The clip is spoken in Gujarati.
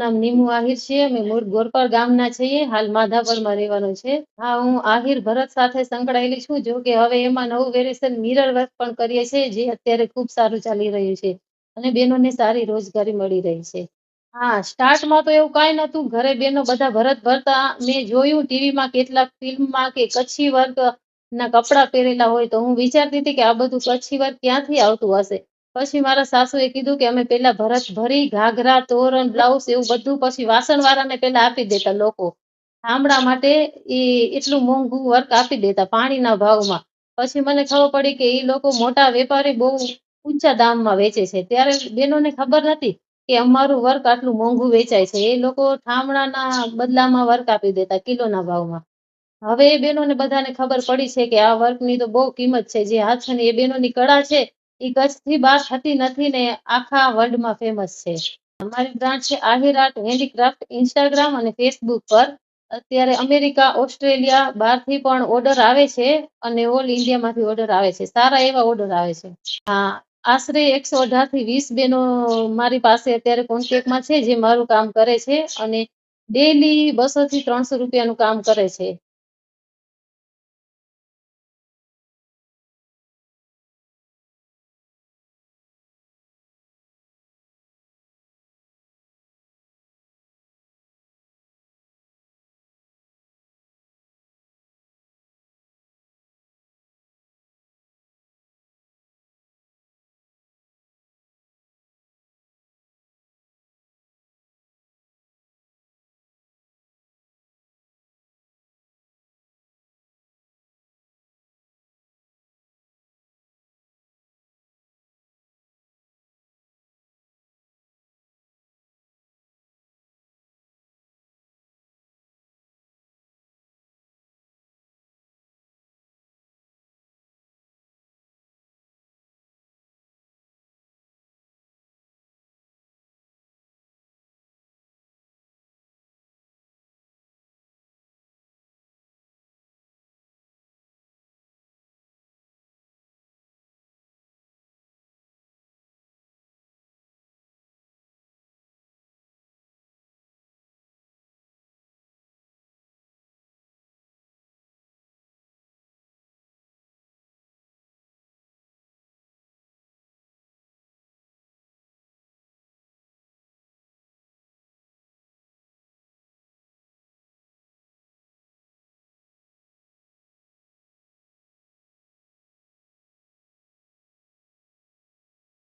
નામ નીમુ આહિર છે. અમે મૂળ ગોરપર ગામના છીએ. હાલ માધાપરમાં રહેવાનું છે. હા, હું આહિર ભરત સાથે સંકળાયેલી છું. જો કે હવે એમાં નવું વેરિએશન મિરર વર્ક પણ કરીએ છીએ, જે અત્યારે ખૂબ સારું ચાલી રહ્યું છે અને બહેનોને સારી રોજગારી મળી રહી છે. હા, સ્ટાર્ટમાં તો એવું કાંઈ નહોતું. ઘરે બેનો બધા ભરત ભરતા. મેં જોયું ટીવીમાં કેટલાક ફિલ્મમાં કે કચ્છી વર્ક ના કપડાં પહેરેલા હોય તો હું વિચારતી હતી કે આ બધું કચ્છી વર્ક ક્યાંથી આવતું હશે? પછી મારા સાસુએ કીધું કે અમે પેલા ભરત ભરી ઘાઘરા, તોરણ, બ્લાઉઝ એવું બધું પછી વાસણ વાળાને પેલા આપી દેતા લોકો. ઠામડા માટે એ એટલું મોંઘું વર્ક આપી દેતા પાણીના ભાવમાં. પછી મને ખબર પડી કે એ લોકો મોટા વેપારી બહુ ઊંચા દામમાં વેચે છે. ત્યારે બેનોને ખબર નથી કે અમારું વર્ક આટલું મોંઘું વેચાય છે. એ લોકો ઠામડાના બદલામાં વર્ક આપી દેતા કિલોના ભાવમાં. હવે એ બેનોને બધાને ખબર પડી છે કે આ વર્કની તો બહુ કિંમત છે. જે હાથની એ બેનોની કળા છે. એ કચ્છથી બહાર થતી નથી ને આખા વર્લ્ડમાં ફેમસ છે. અમારી બ્રાન્ચ છે આહિર આર્ટ હેન્ડીક્રાફ્ટ ઇન્સ્ટાગ્રામ અને ફેસબુક પર. અત્યારે અમેરિકા ઓસ્ટ્રેલિયા બહારથી પણ ઓર્ડર આવે છે અને ઓલ ઇન્ડિયામાંથી ઓર્ડર આવે છે. સારા એવા ઓર્ડર આવે છે. હા, આશરે એકસો અઢારથી વીસ બેનો મારી પાસે અત્યારે કોન્ટેક્ટમાં છે જે મારું કામ કરે છે અને ડેલી બસો થી ત્રણસો રૂપિયાનું કામ કરે છે.